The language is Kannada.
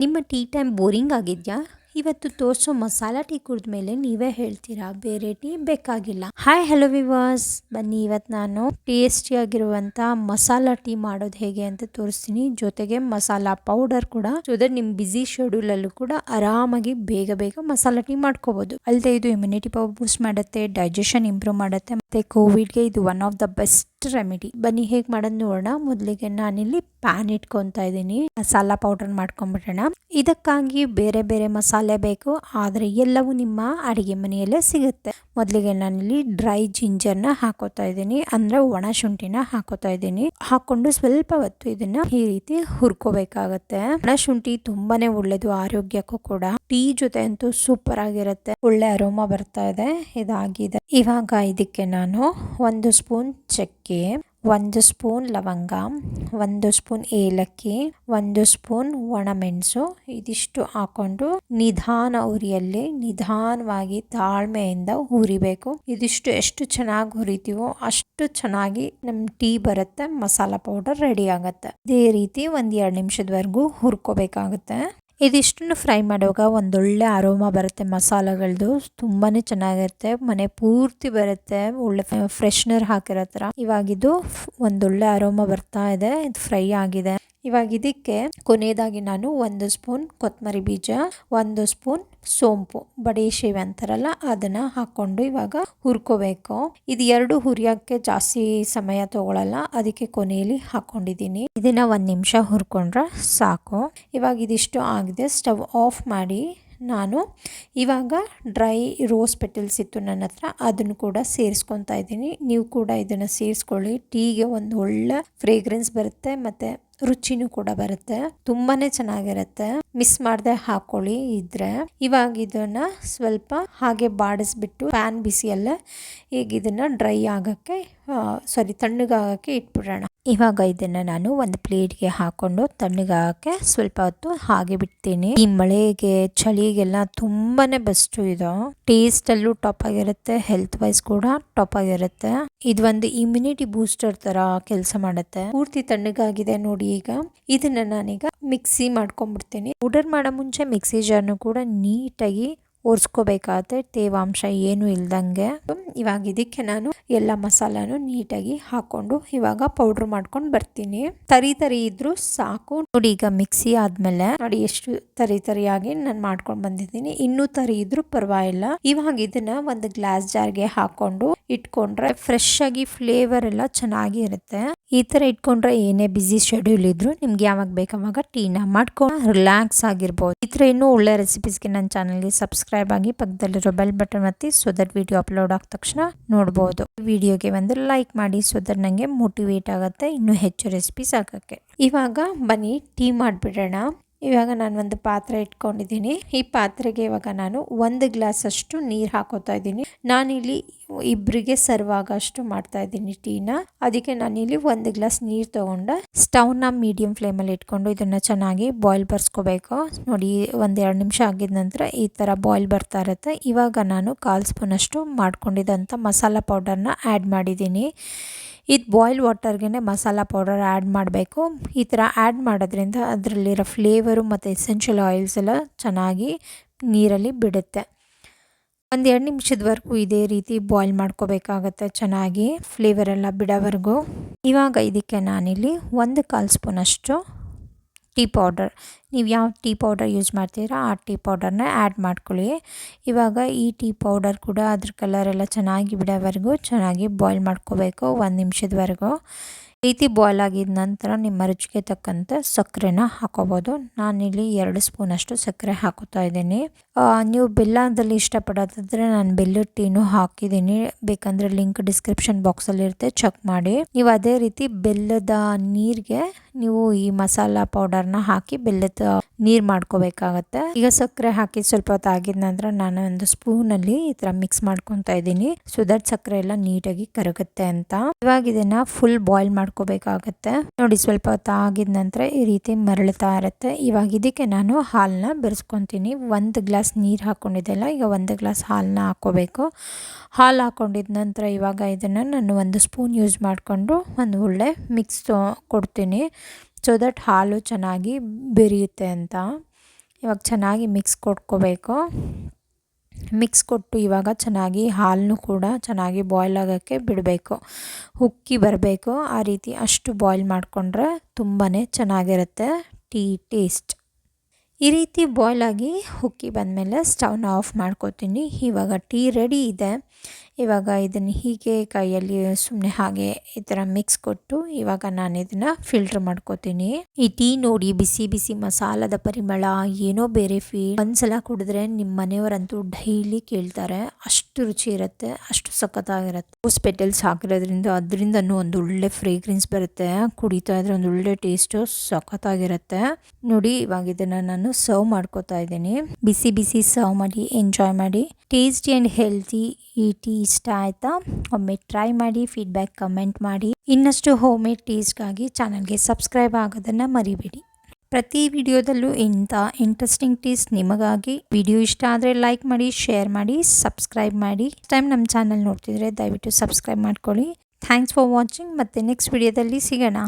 ನಿಮ್ಮ ಟೀ ಟೈಮ್ ಬೋರಿಂಗ್ ಆಗಿದೆಯಾ? ಇವತ್ತು ತೋರಿಸೋ ಮಸಾಲ ಟೀ ಕುಡಿದ ಮೇಲೆ ನೀವೇ ಹೇಳ್ತೀರಾ? ಬೇರೆ ಟೀ ಬೇಕಾಗಿಲ್ಲ. ಹಾಯ್ ಹಲೋ ವಿವಾಸ್ ಬನ್ನಿ ಇವತ್ತು ನಾನು ಟೇಸ್ಟಿಯಾಗಿರುವಂಥ ಮಸಾಲ ಟೀ ಮಾಡೋದು ಹೇಗೆ ಅಂತ ತೋರಿಸ್ತೀನಿ. ಜೊತೆಗೆ ಮಸಾಲ ಪೌಡರ್ ಕೂಡ ಸೊ ದಟ್ ನಿಮ್ಮ ಬ್ಯುಸಿ ಶೆಡ್ಯೂಲಲ್ಲೂ ಕೂಡ ಆರಾಮಾಗಿ ಬೇಗ ಬೇಗ ಮಸಾಲ ಟೀ ಮಾಡ್ಕೋಬೋದು. ಅಲ್ಲದೆ ಇದು ಇಮ್ಯುನಿಟಿ ಪವರ್ ಬೂಸ್ಟ್ ಮಾಡುತ್ತೆ ಡೈಜೆಷನ್ ಇಂಪ್ರೂವ್ ಮಾಡುತ್ತೆ, ಮತ್ತೆ ಕೋವಿಡ್ಗೆ ಇದು one of the best remedy ಬನ್ನಿ, ಹೇಗೆ ಮಾಡೋದು ನೋಡೋಣ. ಮೊದಲಿಗೆ ನಾನಿಲ್ಲಿ ಪ್ಯಾನ್ ಇಟ್ಕೊತಾ ಇದ್ದೀನಿ. ಮಸಾಲ ಪೌಡರ್ ಮಾಡ್ಕೊಂಡ್ಬಿಡೋಣ ಇದಕ್ಕಾಗಿ ಬೇರೆ ಬೇರೆ ಮಸಾಲೆ ಬೇಕು. ಆದರೆ ಎಲ್ಲವೂ ನಿಮ್ಮ ಅಡುಗೆ ಮನೆಯಲ್ಲೇ ಸಿಗುತ್ತೆ. ಮೊದಲಿಗೆ ನಾನಿಲ್ಲಿ ಡ್ರೈ ಜಿಂಜರ್ನ ಹಾಕೋತಾ ಇದ್ದೀನಿ. ಅಂದ್ರೆ ಒಣ ಶುಂಠಿನ ಹಾಕೋತಾ ಇದ್ದೀನಿ. ಹಾಕೊಂಡು ಸ್ವಲ್ಪ ಹೊತ್ತು ಇದನ್ನ ಈ ರೀತಿ ಹುರ್ಕೋಬೇಕಾಗತ್ತೆ. ಒಣ ಶುಂಠಿ ತುಂಬಾನೇ ಒಳ್ಳೇದು ಆರೋಗ್ಯಕ್ಕೂ ಕೂಡ. ಟೀ ಜೊತೆ ಅಂತೂ ಸೂಪರ್ ಆಗಿರುತ್ತೆ. ಒಳ್ಳೆ ಅರೋಮ ಬರ್ತಾ ಇದೆ. ಇದಾಗಿದೆ. ಇವಾಗ ಇದಕ್ಕೆ ನಾನು ಒಂದು ಸ್ಪೂನ್ ಚಕ್ಕೆ, ಒಂದು ಸ್ಪೂನ್ ಲವಂಗ, ಒಂದು ಸ್ಪೂನ್ ಏಲಕ್ಕಿ, ಒಂದು ಸ್ಪೂನ್ ಒಣಮೆಣಸು ಇದಿಷ್ಟು ಹಾಕೊಂಡು ನಿಧಾನ ಉರಿಯಲ್ಲಿ ನಿಧಾನವಾಗಿ ತಾಳ್ಮೆಯಿಂದ ಹುರಿಬೇಕು. ಇದಿಷ್ಟು ಎಷ್ಟು ಚೆನ್ನಾಗಿ ಹುರಿತೀವೋ ಅಷ್ಟು ಚೆನ್ನಾಗಿ ನಮ್ ಟೀ ಬರುತ್ತೆ. ಮಸಾಲ ಪೌಡರ್ ರೆಡಿ ಆಗುತ್ತೆ. ಇದೇ ರೀತಿ ಒಂದ್ ಎರಡು ನಿಮಿಷದವರೆಗೂ ಹುರ್ಕೋಬೇಕಾಗುತ್ತೆ. ಇದಿಷ್ಟನ್ನು ಫ್ರೈ ಮಾಡುವಾಗ ಒಂದೊಳ್ಳೆ ಅರೋಮ ಬರುತ್ತೆ ಮಸಾಲೆಗಳದ್ದು ತುಂಬಾನೇ ಚೆನ್ನಾಗಿರುತ್ತೆ. ಮನೆ ಪೂರ್ತಿ ಬರುತ್ತೆ. ಒಳ್ಳೆ ಫ್ರೆಶ್ನರ್ ಹಾಕಿರೋ ಥರ. ಇವಾಗಿದ್ದು ಒಂದೊಳ್ಳೆ ಅರೋಮ ಬರ್ತಾ ಇದೆ. ಇದು ಫ್ರೈ ಆಗಿದೆ. ಇವಾಗ ಇದಕ್ಕೆ ಕೊನೆಯದಾಗಿ ನಾನು ಒಂದು ಸ್ಪೂನ್ ಕೊತ್ತಂಬರಿ ಬೀಜ, ಒಂದು ಸ್ಪೂನ್ ಸೋಂಪು, ಬಡಿ ಅಂತಾರಲ್ಲ, ಅದನ್ನ ಹಾಕೊಂಡು ಇವಾಗ ಹುರ್ಕೋಬೇಕು. ಇದು ಎರಡು ಹುರಿಯೋಕ್ಕೆ ಜಾಸ್ತಿ ಸಮಯ ತಗೊಳಲ್ಲ, ಅದಕ್ಕೆ ಕೊನೆಯಲ್ಲಿ ಹಾಕೊಂಡಿದ್ದೀನಿ. ಇದನ್ನ ಒಂದು ನಿಮಿಷ ಹುರ್ಕೊಂಡ್ರೆ ಸಾಕು. ಇವಾಗ ಇದಿಷ್ಟು ಆಗಿದೆ, ಸ್ಟವ್ ಆಫ್ ಮಾಡಿ ನಾನು ಇವಾಗ ಡ್ರೈ ರೋಸ್ ಪೆಟಲ್ಸ್ ಇತ್ತು ನನ್ನ ಹತ್ರ, ಅದನ್ನು ಕೂಡ ಸೇರಿಸ್ಕೊತಾ ಇದ್ದೀನಿ. ನೀವು ಕೂಡ ಇದನ್ನು ಸೇರಿಸ್ಕೊಳ್ಳಿ, ಟೀಗೆ ಒಂದು ಒಳ್ಳೆ ಫ್ರೇಗ್ರೆನ್ಸ್ ಬರುತ್ತೆ, ಮತ್ತು ರುಚಿನೂ ಕೂಡ ಬರುತ್ತೆ. ತುಂಬಾನೇ ಚೆನ್ನಾಗಿರುತ್ತೆ. ಮಿಸ್ ಮಾಡದೆ ಹಾಕೊಳ್ಳಿ ಇದ್ರೆ. ಇವಾಗ ಇದನ್ನ ಸ್ವಲ್ಪ ಹಾಗೆ ಬಾಡಿಸ್ಬಿಟ್ಟು ಪ್ಯಾನ್ ಬಿಸಿಯಲ್ಲೇ ಈಗ ಇದನ್ನ ಡ್ರೈ ಆಗಕ್ಕೆ ಸಾರಿ ತಣ್ಣಗಾಗಕ್ಕೆ ಇಟ್ಬಿಡೋಣ. ಇವಾಗ ಇದನ್ನ ನಾನು ಒಂದು ಪ್ಲೇಟ್ಗೆ ಹಾಕೊಂಡು ತಣ್ಣಗಾಕೆ ಸ್ವಲ್ಪ ಹೊತ್ತು ಹಾಗೆ ಬಿಡ್ತೀನಿ. ಈ ಮಳೆಗೆ, ಚಳಿಗೆಲ್ಲ ತುಂಬಾನೇ ಬೆಸ್ಟು ಇದು. ಟೇಸ್ಟ್ ಅಲ್ಲೂ ಟಾಪ್ ಆಗಿರುತ್ತೆ ಹೆಲ್ತ್ ವೈಸ್ ಕೂಡ ಟಾಪ್ ಆಗಿರುತ್ತೆ. ಇದು ಒಂದು ಇಮ್ಯುನಿಟಿ ಬೂಸ್ಟರ್ ತರ ಕೆಲಸ ಮಾಡುತ್ತೆ. ಪೂರ್ತಿ ತಣ್ಣಗಾಗಿದೆ ನೋಡಿ ಈಗ. ಇದನ್ನ ನಾನೀಗ ಮಿಕ್ಸಿ ಮಾಡ್ಕೊಂಡ್ಬಿಡ್ತೀನಿ. ಪೌಡರ್ ಮಾಡೋ ಮುಂಚೆ ಮಿಕ್ಸಿ ಜಾರ್ನು ಕೂಡ ನೀಟಾಗಿ ಒರೆಸ್ಕೋಬೇಕಾಗತ್ತೆ ತೇವಾಂಶ ಏನು ಇಲ್ದಂಗೆ. ಇವಾಗ ಇದಕ್ಕೆ ನಾನು ಎಲ್ಲ ಮಸಾಲಾನು ನೀಟಾಗಿ ಹಾಕೊಂಡು ಇವಾಗ ಪೌಡ್ರ್ ಮಾಡ್ಕೊಂಡು ಬರ್ತೀನಿ. ತರಿ ತರಿ ಇದ್ರೂ ಸಾಕು. ನೋಡಿ ಈಗ ಮಿಕ್ಸಿ ಆದ್ಮೇಲೆ ನೋಡಿ ಎಷ್ಟು ತರಿ ತರಿಯಾಗಿ ನಾನು ಮಾಡ್ಕೊಂಡು ಬಂದಿದ್ದೀನಿ. ಇನ್ನೂ ತರಿ ಇದ್ರೂ ಪರವಾಗಿಲ್ಲ. ಇವಾಗ ಇದನ್ನ ಒಂದು ಗ್ಲಾಸ್ ಜಾರ್ಗೆ ಹಾಕೊಂಡು ಇಟ್ಕೊಂಡ್ರೆ ಫ್ರೆಶ್ ಆಗಿ ಫ್ಲೇವರ್ ಎಲ್ಲ ಚೆನ್ನಾಗಿ ಇರುತ್ತೆ ಈ ಥರ ಇಟ್ಕೊಂಡ್ರೆ ಏನೇ ಬಿಸಿ ಶೆಡ್ಯೂಲ್ ಇದ್ರು ನಿಮ್ಗೆ ಯಾವಾಗ ಬೇಕಾವಾಗ ಟೀನ ಮಾಡ್ಕೊಂಡು ರಿಲ್ಯಾಕ್ಸ್ ಆಗಿರ್ಬೋದು. ಈ ಥರ ಇನ್ನೂ ಒಳ್ಳೆ ರೆಸಿಪೀಸ್ಗೆ ನನ್ನ ಚಾನಲ್ಗೆ ಸಬ್ಸ್ಕ್ರೈಬ್ ಆಗಿ ಪಕ್ಕದಲ್ಲಿರೋ ಬೆಲ್ ಬಟನ್ ಒತ್ತಿ ಸೊ ದಟ್ ವಿಡಿಯೋ ಅಪ್ಲೋಡ್ ಆದ ತಕ್ಷಣ ನೋಡ್ಬೋದು. ವಿಡಿಯೋಗೆ ಒಂದು ಲೈಕ್ ಮಾಡಿ ಸೊ ದಟ್ ನನಗೆ ಮೋಟಿವೇಟ್ ಆಗುತ್ತೆ, ಇನ್ನೂ ಹೆಚ್ಚು ರೆಸಿಪೀಸ್ ಹಾಕೋಕ್ಕೆ. ಇವಾಗ ಬನ್ನಿ ಟೀ ಮಾಡಿಬಿಡೋಣ. ಇವಾಗ ನಾನು ಒಂದು ಪಾತ್ರೆ ಇಟ್ಕೊಂಡಿದ್ದೀನಿ. ಈ ಪಾತ್ರೆಗೆ ಇವಾಗ ನಾನು ಒಂದು ಗ್ಲಾಸ್ ಅಷ್ಟು ನೀರು ಹಾಕೋತಾ ಇದ್ದೀನಿ. ನಾನಿಲ್ಲಿ ಇಬ್ಬರಿಗೆ ಸರ್ವ್ ಆಗೋಷ್ಟು ಮಾಡ್ತಾ ಇದ್ದೀನಿ ಟೀನ. ಅದಕ್ಕೆ ನಾನಿಲ್ಲಿ ಒಂದು ಗ್ಲಾಸ್ ನೀರು ತೊಗೊಂಡು ಸ್ಟವ್ನ ಮೀಡಿಯಂ ಫ್ಲೇಮಲ್ಲಿ ಇಟ್ಕೊಂಡು ಇದನ್ನು ಚೆನ್ನಾಗಿ ಬಾಯ್ಲ್ ಬರ್ಸ್ಕೋಬೇಕು. ನೋಡಿ ಒಂದೆರಡು ನಿಮಿಷ ಆಗಿದ ನಂತರ ಈ ಥರ ಬಾಯ್ಲ್ ಬರ್ತಾ ಇರುತ್ತೆ. ಇವಾಗ ನಾನು ಕಾಲು ಸ್ಪೂನಷ್ಟು ಮಾಡ್ಕೊಂಡಿದ್ದಂಥ ಮಸಾಲ ಪೌಡರ್ನ ಆ್ಯಡ್ ಮಾಡಿದ್ದೀನಿ. ಇದು ಬಾಯ್ಲ್ ವಾಟರ್ಗೆ ಮಸಾಲ ಪೌಡರ್ ಆ್ಯಡ್ ಮಾಡಬೇಕು. ಈ ಥರ ಆ್ಯಡ್ ಮಾಡೋದ್ರಿಂದ ಅದರಲ್ಲಿರೋ ಫ್ಲೇವರು ಮತ್ತು ಎಸೆನ್ಷಿಯಲ್ ಆಯಿಲ್ಸ್ ಎಲ್ಲ ಚೆನ್ನಾಗಿ ನೀರಲ್ಲಿ ಬಿಡುತ್ತೆ. ಒಂದು ಎರಡು ನಿಮಿಷದವರೆಗೂ ಇದೇ ರೀತಿ ಬಾಯ್ಲ್ ಮಾಡ್ಕೋಬೇಕಾಗತ್ತೆ ಚೆನ್ನಾಗಿ ಫ್ಲೇವರೆಲ್ಲ ಬಿಡೋವರೆಗೂ. ಇವಾಗ ಇದಕ್ಕೆ ನಾನಿಲ್ಲಿ ಒಂದು ಕಾಲು ಸ್ಪೂನಷ್ಟು ಟೀ ಪೌಡರ್. ನೀವು ಯಾವ ಟೀ ಪೌಡರ್ ಯೂಸ್ ಮಾಡ್ತೀರಾ, ಆ ಟೀ ಪೌಡರ್ನ ಆ್ಯಡ್ ಮಾಡ್ಕೊಳ್ಳಿ. ಇವಾಗ ಈ ಟೀ ಪೌಡರ್ ಕೂಡ ಅದ್ರ ಕಲರೆಲ್ಲ ಚೆನ್ನಾಗಿ ಬಿಡೋವರೆಗೂ ಚೆನ್ನಾಗಿ ಬಾಯ್ಲ್ ಮಾಡ್ಕೋಬೇಕು, ಒಂದು ನಿಮಿಷದವರೆಗೂ. ರೀತಿ ಬಾಯ್ಲ್ ಆಗಿದ ನಂತರ ನಿಮ್ಮ ರುಚಿಗೆ ತಕ್ಕಂತೆ ಸಕ್ಕರೆನ ಹಾಕೋಬೋದು. ನಾನಿಲ್ಲಿ ಎರಡು ಸ್ಪೂನಷ್ಟು ಸಕ್ಕರೆ ಹಾಕೋತಾ ಇದ್ದೀನಿ. ನೀವು ಬೆಲ್ಲದಲ್ಲಿ ಇಷ್ಟಪಡೋದಾದ್ರೆ ನಾನು ಬೆಲ್ಲದ ಟೀನು ಹಾಕಿದ್ದೀನಿ. ಬೇಕಂದರೆ ಲಿಂಕ್ ಡಿಸ್ಕ್ರಿಪ್ಷನ್ ಬಾಕ್ಸಲ್ಲಿ ಇರುತ್ತೆ ಚೆಕ್ ಮಾಡಿ. ನೀವು ಅದೇ ರೀತಿ ಬೆಲ್ಲದ ನೀರಿಗೆ ನೀವು ಈ ಮಸಾಲ ಪೌಡರ್ನ ಹಾಕಿ ಬೆಲ್ಲದ ನೀರು ಮಾಡ್ಕೋಬೇಕಾಗತ್ತೆ. ಈಗ ಸಕ್ಕರೆ ಹಾಕಿ ಸ್ವಲ್ಪ ಹೊತ್ತು ಆಗಿದ ನಂತರ ನಾನು ಒಂದು ಸ್ಪೂನಲ್ಲಿ ಈ ಥರ ಮಿಕ್ಸ್ ಮಾಡ್ಕೊತಾ ಇದ್ದೀನಿ. ಸೊ ದಟ್ ಸಕ್ಕರೆ ಎಲ್ಲ ನೀಟಾಗಿ ಕರಗುತ್ತೆ ಅಂತ. ಇವಾಗ ಇದನ್ನ ಫುಲ್ ಬಾಯ್ಲ್ ಮಾಡ್ಕೋಬೇಕಾಗತ್ತೆ. ನೋಡಿ ಸ್ವಲ್ಪ ಹೊತ್ತು ನಂತರ ಈ ರೀತಿ ಮರಳುತ್ತಾ ಇರುತ್ತೆ. ಇವಾಗ ಇದಕ್ಕೆ ನಾನು ಹಾಲನ್ನ ಬೆರೆಸ್ಕೊತೀನಿ. ಒಂದು ಗ್ಲಾಸ್ ನೀರು ಹಾಕೊಂಡಿದ್ದೆಲ್ಲ, ಈಗ ಒಂದು ಗ್ಲಾಸ್ ಹಾಲನ್ನ ಹಾಕೋಬೇಕು. ಹಾಲು ಹಾಕೊಂಡಿದ ನಂತರ ಇವಾಗ ಇದನ್ನು ನಾನು ಒಂದು ಸ್ಪೂನ್ ಯೂಸ್ ಮಾಡಿಕೊಂಡು ಒಂದು ಒಳ್ಳೆ ಮಿಕ್ಸ್ ಕೊಡ್ತೀನಿ. ಸೊ ದಟ್ ಹಾಲು ಚೆನ್ನಾಗಿ ಬೆರೆಯುತ್ತೆ ಅಂತ. ಇವಾಗ ಚೆನ್ನಾಗಿ ಮಿಕ್ಸ್ ಕೊಟ್ಕೋಬೇಕು. ಮಿಕ್ಸ್ ಕೊಟ್ಟು ಇವಾಗ ಚೆನ್ನಾಗಿ ಹಾಲನ್ನು ಕೂಡ ಚೆನ್ನಾಗಿ ಬಾಯ್ಲ್ ಆಗೋಕ್ಕೆ ಬಿಡಬೇಕು. ಉಕ್ಕಿ ಬರಬೇಕು. ಆ ರೀತಿ ಅಷ್ಟು ಬಾಯ್ಲ್ ಮಾಡಿಕೊಂಡ್ರೆ ತುಂಬಾ ಚೆನ್ನಾಗಿರುತ್ತೆ ಟೀ ಟೇಸ್ಟ್ ಈ ರೀತಿ ಬಾಯ್ಲ್ ಆಗಿ ಉಕ್ಕಿ ಬಂದಮೇಲೆ ಸ್ಟವ್ನ ಆಫ್ ಮಾಡ್ಕೋತೀನಿ. ಇವಾಗ ಟೀ ರೆಡಿ ಇದೆ. ಇವಾಗ ಇದನ್ನು ಹೀಗೆ ಕೈಯಲ್ಲಿ ಸುಮ್ಮನೆ ಹಾಗೆ ಈ ಥರ ಮಿಕ್ಸ್ ಕೊಟ್ಟು ಇವಾಗ ನಾನು ಇದನ್ನು ಫಿಲ್ಟರ್ ಮಾಡ್ಕೋತೀನಿ. ಈ ಟೀ ನೋಡಿ ಬಿಸಿ ಬಿಸಿ ಮಸಾಲದ ಪರಿಮಳ ಏನೋ ಬೇರೆ ಫೀಲ್ ಒಂದ್ಸಲ ಕುಡಿದ್ರೆ ನಿಮ್ಮ ಮನೆಯವರಂತೂ ಡೈಲಿ ಕೇಳ್ತಾರೆ. ಅಷ್ಟು ರುಚಿ ಇರುತ್ತೆ, ಅಷ್ಟು ಸಖತ್ತಾಗಿರುತ್ತೆ. ರೋಸ್ ಪೆಟಲ್ಸ್ ಹಾಕಿರೋದ್ರಿಂದ ಅದರಿಂದನೂ ಒಂದು ಒಳ್ಳೆ ಫ್ರೇಗ್ರೆನ್ಸ್ ಬರುತ್ತೆ. ಕುಡಿತಾ ಇದ್ರೆ ಒಂದು ಒಳ್ಳೆ ಟೇಸ್ಟು ಸಖತ್ತಾಗಿರುತ್ತೆ. ನೋಡಿ ಇವಾಗ ಇದನ್ನು ನಾನು ಸರ್ವ್ ಮಾಡ್ಕೋತಾ ಇದ್ದೀನಿ. ಬಿಸಿ ಬಿಸಿ ಸರ್ವ್ ಮಾಡಿ ಎಂಜಾಯ್ ಮಾಡಿ. ಟೇಸ್ಟಿ ಆ್ಯಂಡ್ ಹೆಲ್ತಿ ಈ ಟೀ ಇಷ್ಟ ಆಯಿತಾ? ಒಮ್ಮೆ ಟ್ರೈ ಮಾಡಿ ಫೀಡ್ಬ್ಯಾಕ್ ಕಮೆಂಟ್ ಮಾಡಿ. ಇನ್ನಷ್ಟು ಹೋಮ್ ಮೇಡ್ ಟೀಸ್ಗಾಗಿ ಚಾನಲ್ಗೆ ಸಬ್ಸ್ಕ್ರೈಬ್ ಆಗೋದನ್ನು ಮರಿಬೇಡಿ. ಪ್ರತಿ ವಿಡಿಯೋದಲ್ಲೂ ಇಂಥ ಇಂಟ್ರೆಸ್ಟಿಂಗ್ ಟೀಸ್ ನಿಮಗಾಗಿ. ವಿಡಿಯೋ ಇಷ್ಟ ಆದರೆ ಲೈಕ್ ಮಾಡಿ ಶೇರ್ ಮಾಡಿ ಸಬ್ಸ್ಕ್ರೈಬ್ ಮಾಡಿ. ಟೈಮ್ ನಮ್ಮ ಚಾನಲ್ ನೋಡ್ತಿದ್ರೆ ದಯವಿಟ್ಟು ಸಬ್ಸ್ಕ್ರೈಬ್ ಮಾಡ್ಕೊಳ್ಳಿ. ಥ್ಯಾಂಕ್ಸ್ ಫಾರ್ ವಾಚಿಂಗ್ ಮತ್ತು ನೆಕ್ಸ್ಟ್ ವಿಡಿಯೋದಲ್ಲಿ ಸಿಗೋಣ.